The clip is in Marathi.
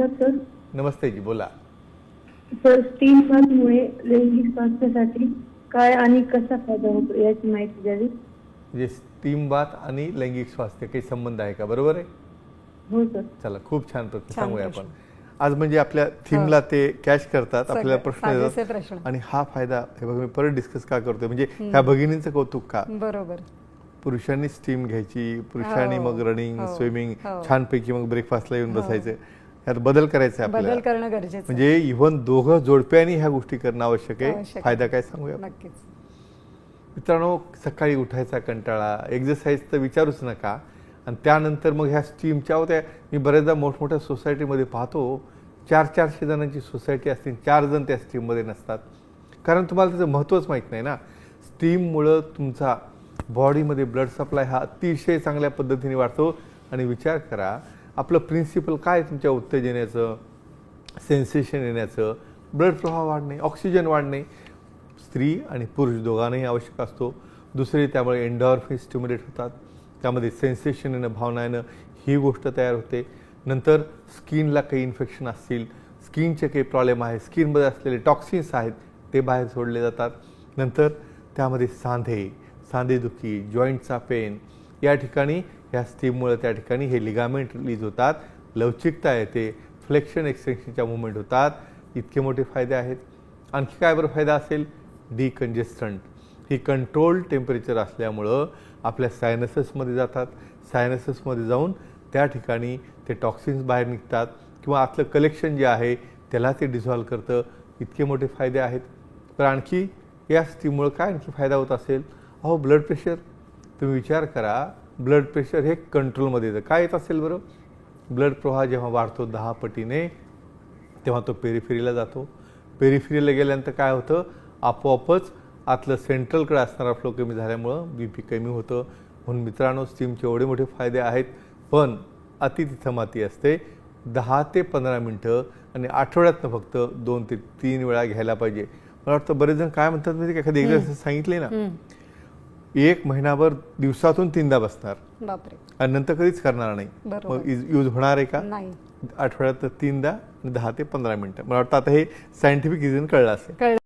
नमस्कार सर. नमस्ते जी बोला. सर स्टीम बाथमुळे लैंगिक स्वास्थ्यासाठी काय आणि कसा फायदा होतो याची माहिती द्यावी? म्हणजे स्टीम बाथ आणि लैंगिक स्वास्थ्य काही संबंध आहे का? बरोबर आहे? हो सर. चला खूप छान प्रश्न छान सांगूया. आपण. आज म्हणजे आपल्या थीमला ते कॅच करतात आपल्याला प्रश्न साजेसे. आणि हा फायदा हे बघा मी परत डिस्कस का करतोय? म्हणजे ह्या भगिनींचं कौतुक का? बरोबर. पुरुषांनी स्टीम घ्यायची पुरुषांनी हो, मग रनिंग हो, स्विमिंग हो. छानपैकी मग ब्रेकफास्टला येऊन बसायचं. यात बदल करायचा आहे बदल आपल्याला करणं गरजेचं. म्हणजे इव्हन दोघं जोडप्यानी ह्या गोष्टी करणं आवश्यक आहे. आवश्यक. फायदा काय सांगूया? नक्कीच. मित्रांनो सकाळी उठायचा कंटाळा एक्झरसाईज तर विचारूच नका. आणि त्यानंतर मग ह्या स्टीमच्या होत्या. मी बऱ्याचदा मोठमोठ्या सोसायटीमध्ये पाहतो चार चारशे जणांची सोसायटी असतील चार जण त्या स्टीममध्ये नसतात. कारण तुम्हाला त्याचं महत्त्वच माहीत नाही ना. स्टीममुळं तुमचा बॉडीमध्ये ब्लड सप्लाय हा अतिशय चांगल्या पद्धतीने वाढतो. आणि विचार करा आपलं प्रिन्सिपल काय तुमच्या उत्तेजनेचं? सेन्सेशन येण्याचं? ब्लड प्रवाह वाढणे ऑक्सिजन वाढणे. स्त्री आणि पुरुष दोघांनाही आवश्यक असतो. दुसरे त्यामुळे एन्डॉर्फिन स्टिम्युलेट होतात. त्यामध्ये सेन्सेशन येणं भावना येणं ही गोष्ट तयार होते. नंतर स्किनला काही इन्फेक्शन असतील. स्किनचे काही प्रॉब्लेम आहे स्किनमध्ये असलेले टॉक्सिन्स आहेत ते बाहेर सोडले जातात. नंतर त्यामध्ये सांधे सांधेदुखी जॉईंटचा पेन या ठिकाणी या स्टीममुळे त्या ठिकाणी हे लिगामेंट रिलीज होतात. लवचिकता येते. फ्लेक्शन एक्सटेन्शनच्या मुवमेंट होतात. इतके मोठे फायदे आहेत. आणखी काय बरं फायदा असेल? डिकंजेस्टंट ही कंट्रोल टेम्परेचर असल्यामुळं आपल्या सायनससमध्ये जातात. सायनससमध्ये जाऊन त्या ठिकाणी ते टॉक्सिन्स बाहेर निघतात किंवा आतलं कलेक्शन जे आहे त्याला ते डिझॉल्व करतं. इतके मोठे फायदे आहेत. तर आणखी या स्टीममुळं काय आणखी फायदा होत असेल? अहो ब्लड प्रेशर तुम्ही विचार करा. ब्लड प्रेशर हे कंट्रोलमध्ये येतं. काय येत असेल बरं? ब्लड प्रवाह जेव्हा वाढतो दहा पटीने तेव्हा तो पेरिफेरीला जातो. पेरिफेरीला गेल्यानंतर काय होतं? आपोआपच आतलं सेंट्रलकडे असणारा फ्लो कमी झाल्यामुळं बी पी कमी होतं. म्हणून मित्रांनो स्टीमचे एवढे मोठे फायदे आहेत. पण अति तिथं माती असते. दहा ते पंधरा मिनटं आणि आठवड्यातनं फक्त दोन ते तीन वेळा घ्यायला पाहिजे. मला वाटतं बरेच जण काय म्हणतात म्हणजे एखादी एक्झरसाइज सांगितली ना. एक महिनाभर दिवसातून तीनदा बसणार. बापरे. आणि नंतर कधीच करणार नाही. मग यूज होणार आहे का? नाही. आठवड्यात तीनदा दहा ते पंधरा मिनटं. मला वाटतं आता हे सायंटिफिक रिझन कळलं असेल.